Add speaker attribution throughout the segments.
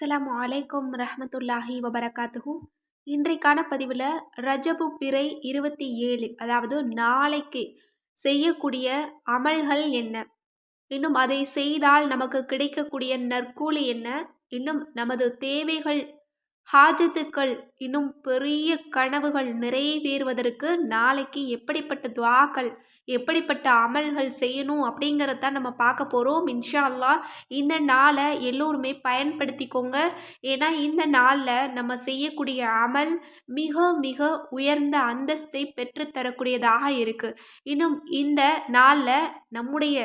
Speaker 1: அஸ்லாம் வலைக்கம் ரஹமத்துல்லாஹி வபரகாத்துஹூ. இன்றைக்கான பதிவில் ரஜபு பிறை இருபத்தி ஏழு அதாவது நாளைக்கு செய்யக்கூடிய அமல்கள் என்ன? இன்னும் அதை செய்தால் நமக்கு கிடைக்கக்கூடிய நற்கூலி என்ன? இன்னும் நமது தேவைகள் ஹாஜத்துக்கள் இன்னும் பெரிய கனவுகள் நிறைவேறுவதற்கு நாளைக்கு எப்படிப்பட்ட துவாக்கள் எப்படிப்பட்ட அமல்கள் செய்யணும் அப்படிங்கிறத நம்ம பார்க்க போகிறோம் இன்ஷா அல்லா இந்த நாளை எல்லோருமே பயன்படுத்திக்கோங்க. ஏன்னா இந்த நாளில் நம்ம செய்யக்கூடிய அமல் மிக மிக உயர்ந்த அந்தஸ்தை பெற்றுத்தரக்கூடியதாக இருக்குது இன்னும் இந்த நாளில் நம்முடைய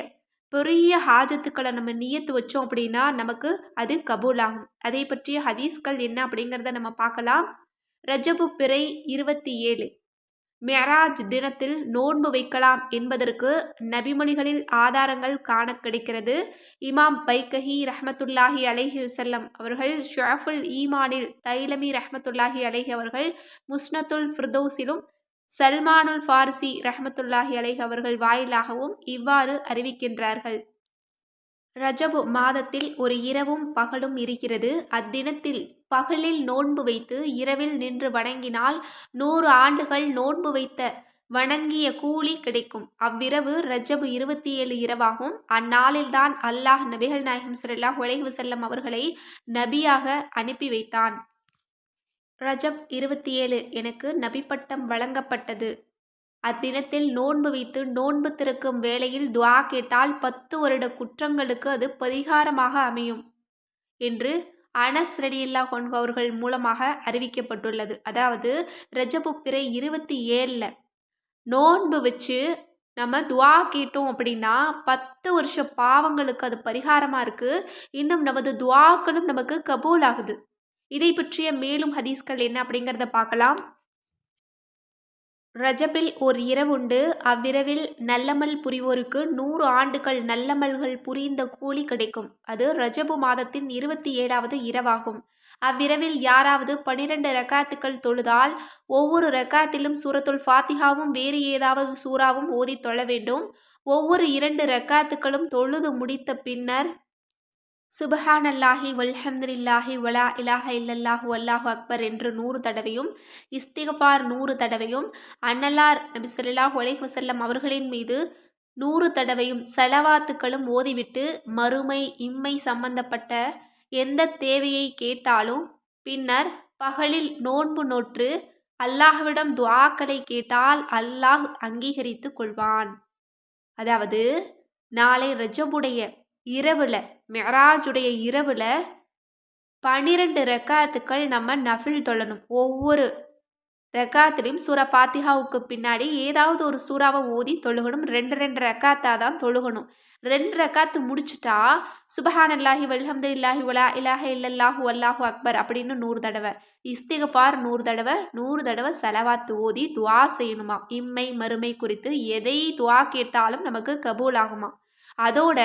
Speaker 1: பெரிய ஹாஜத்துக்களை நம்ம நியத்து வச்சோம் அப்படின்னா நமக்கு அது கபூலாகும். அதை பற்றிய ஹதீஸ்கள் என்ன அப்படிங்கிறத நம்ம பார்க்கலாம். ரஜபு பிறை இருபத்தி ஏழு. மெராஜ் தினத்தில் நோன்பு வைக்கலாம் என்பதற்கு நபிமொழிகளில் ஆதாரங்கள் காண கிடைக்கிறது. இமாம் பைக்கஹி ரஹமத்துல்லாஹி அலைஹி வசல்லம் அவர்கள் ஷாஃபுல் ஈமானில் தைலமி ரஹமத்துல்லாஹி அலைஹி அவர்கள் முஸ்னத்துல் ஃபிர்தோஸிலும் சல்மானுல் ஃபாரிசி ரஹமத்துல்லாஹி அலைஹ் அவர்கள் வாயிலாகவும் இவ்வாறு அறிவிக்கின்றார்கள். ரஜபு மாதத்தில் ஒரு இரவும் பகலும் இருக்கிறது. அத்தினத்தில் பகலில் நோன்பு வைத்து இரவில் நின்று வணங்கினால் நூறு ஆண்டுகள் நோன்பு வைத்த வணங்கிய கூலி கிடைக்கும். அவ்விரவு ரஜபு இருபத்தி ஏழு இரவாகும் அந்நாளில்தான் அல்லாஹ் நபிகள் நாயகம் சுரல்லா உலகு செல்லம் அவர்களை நபியாக அனுப்பி வைத்தான். ரஜப் இருபத்தி ஏழு எனக்கு நபிப்பட்டம் வழங்கப்பட்டது. அத்தினத்தில் நோன்பு வைத்து நோன்பு திறக்கும் வேளையில் துவா கேட்டால் பத்து வருட குற்றங்களுக்கு அது பரிகாரமாக அமையும் என்று அனஸ் ரெடியில்லா கொன்கோ அவர்கள் மூலமாக அறிவிக்கப்பட்டுள்ளது. அதாவது ரஜபு பிறை இருபத்தி ஏழில் நோன்பு வச்சு நம்ம துவா கேட்டோம் அப்படின்னா பத்து வருஷ பாவங்களுக்கு அது பரிகாரமாக இருக்குது இன்னும் நமது துவாக்களும் நமக்கு கபூல் ஆகுது இதை பற்றிய மேலும் ஹதீஸ்கள் என்ன அப்படிங்கிறத பார்க்கலாம். ரஜபில் ஓர் இரவுண்டு அவ்விரவில் நல்லமல் புரிவோருக்கு நூறு ஆண்டுகள் நல்லமல்கள் புரிந்த கூலி கிடைக்கும். அது ரஜபு மாதத்தின் இருபத்தி ஏழாவது இரவாகும். அவ்விரவில் யாராவது பனிரெண்டு ரக்காத்துக்கள் தொழுதால் ஒவ்வொரு ரக்காத்திலும் சூரத்துல் ஃபாத்திகாவும் வேறு ஏதாவது சூறாவும் ஓதி தொழ வேண்டும். ஒவ்வொரு இரண்டு ரக்காத்துக்களும் தொழுது முடித்த பின்னர் சுபஹான் அல்லாஹி வல்ஹம்துல்லாஹி வலா இலாஹ இல்லல்லாஹு அல்லாஹு அக்பர் என்று நூறு தடவையும் இஸ்திகஃபார் நூறு தடவையும் அன்னலார் நபி சொல்லாஹு அலைஹி வசல்லம் அவர்களின் மீது நூறு தடவையும் செலவாத்துக்களும் ஓதிவிட்டு மறுமை இம்மை சம்பந்தப்பட்ட எந்த தேவையை கேட்டாலும் பின்னர் பகலில் நோன்பு நோற்று அல்லாஹ்விடம் துவாக்களை கேட்டால் அல்லாஹ் அங்கீகரித்து கொள்வான். அதாவது நாளை ரஜபுடைய இரவில் மெராஜுடைய இரவில் பன்னிரெண்டு ரெக்காத்துக்கள் நம்ம நஃபில் தொழணும். ஒவ்வொரு ரெக்காத்துலேயும் சூரா ஃபாத்திஹாவுக்கு பின்னாடி ஏதாவது ஒரு சூறாவை ஓதி தொழுகணும். ரெண்டு ரெண்டு ரெக்காத்தாக தான் தொழுகணும். ரெண்டு ரெக்காத்து முடிச்சுட்டா சுபஹான் அல்லாஹி வல்ஹம்து இல்லாஹி உலா இலாஹ இல்லல்லாஹு அல்லாஹு அக்பர் அப்படின்னு நூறு தடவை இஸ்திகஃபார் நூறு தடவை நூறு தடவை செலவாத்து ஓதி துவா செய்யணுமா? இம்மை மறுமை குறித்து எதை துவா கேட்டாலும் நமக்கு கபூல் ஆகுமா அதோட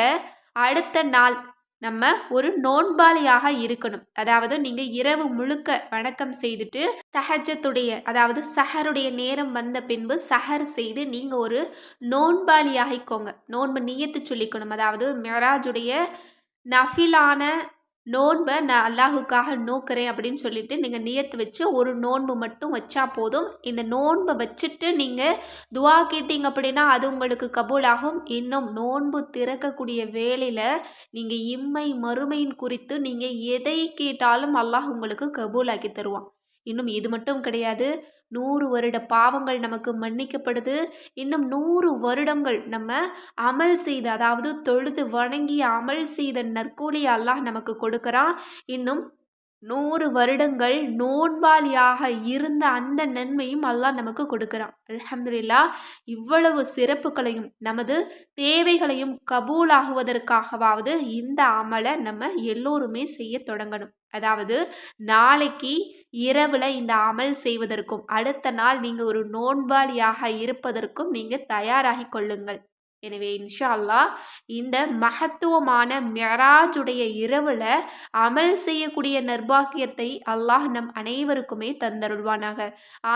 Speaker 1: அடுத்த நாள் நம்ம ஒரு நோன்பாளியாக இருக்கணும். அதாவது நீங்கள் இரவு முழுக்க வணக்கம் செய்துட்டு தஹஜத்துடைய அதாவது சஹருடைய நேரம் வந்த பின்பு சஹர் செய்து நீங்கள் ஒரு நோன்பாளியாகிக்கோங்க. நோன்பு நீயத்து சொல்லிக்கணும். அதாவது மெராஜுடைய நஃபிலான நோன்பை நான் அல்லாஹுக்காக நோக்கிறேன் அப்படின்னு சொல்லிட்டு நீங்கள் நியத்து வச்சு ஒரு நோன்பு மட்டும் வச்சா போதும். இந்த நோன்பை வச்சுட்டு நீங்கள் துவா கேட்டீங்க அப்படின்னா அது உங்களுக்கு கபூலாகும். இன்னும் நோன்பு திறக்கக்கூடிய வேலையில் நீங்கள் இம்மை மறுமையின் குறித்து நீங்கள் எதை கேட்டாலும் அல்லாஹ் உங்களுக்கு கபூலாக்கி தருவான். இன்னும் இது மட்டும் கிடையாது. நூறு வருட பாவங்கள் நமக்கு மன்னிக்கப்படுது. இன்னும் நூறு வருடங்கள் நம்ம அமல் செய்த அதாவது தொழுது வணங்கி அமல் செய்த நற்கூலி அல்லாஹ் நமக்கு கொடுக்குறான். இன்னும் நூறு வருடங்கள் நோன்பாளியாக இருந்த அந்த நன்மையும் அல்லாஹ் நமக்கு கொடுக்குறான். அலமதுல்லா இவ்வளவு சிறப்புகளையும் நமது தேவைகளையும் கபூலாகுவதற்காகவாவது இந்த அமலை நம்ம எல்லோருமே செய்ய தொடங்கணும். அதாவது நாளைக்கு இரவில் இந்த அமல் செய்வதற்கும் அடுத்த நாள் நீங்கள் ஒரு நோன்பாளியாக இருப்பதற்கும் நீங்கள் தயாராகி கொள்ளுங்கள். எனவே இன்ஷா அல்லா இந்த மகத்துவமான மெராஜுடைய இரவில் அமல் செய்யக்கூடிய நிர்பாகியத்தை அல்லாஹ் நம் அனைவருக்குமே தந்தருள்வானாக.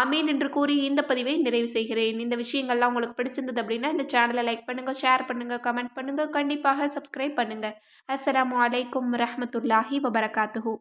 Speaker 1: ஆமீன் என்று கூறி இந்த பதிவை நிறைவு செய்கிறேன். இந்த விஷயங்கள்லாம் உங்களுக்கு பிடிச்சிருந்தது அப்படின்னா இந்த சேனலை லைக் பண்ணுங்கள் ஷேர் பண்ணுங்கள் கமெண்ட் பண்ணுங்கள் கண்டிப்பாக சப்ஸ்கிரைப் பண்ணுங்கள் அஸ்லாம் வலைக்கம் ரஹமத்துல்லாஹி வபரகாத்துஹூ.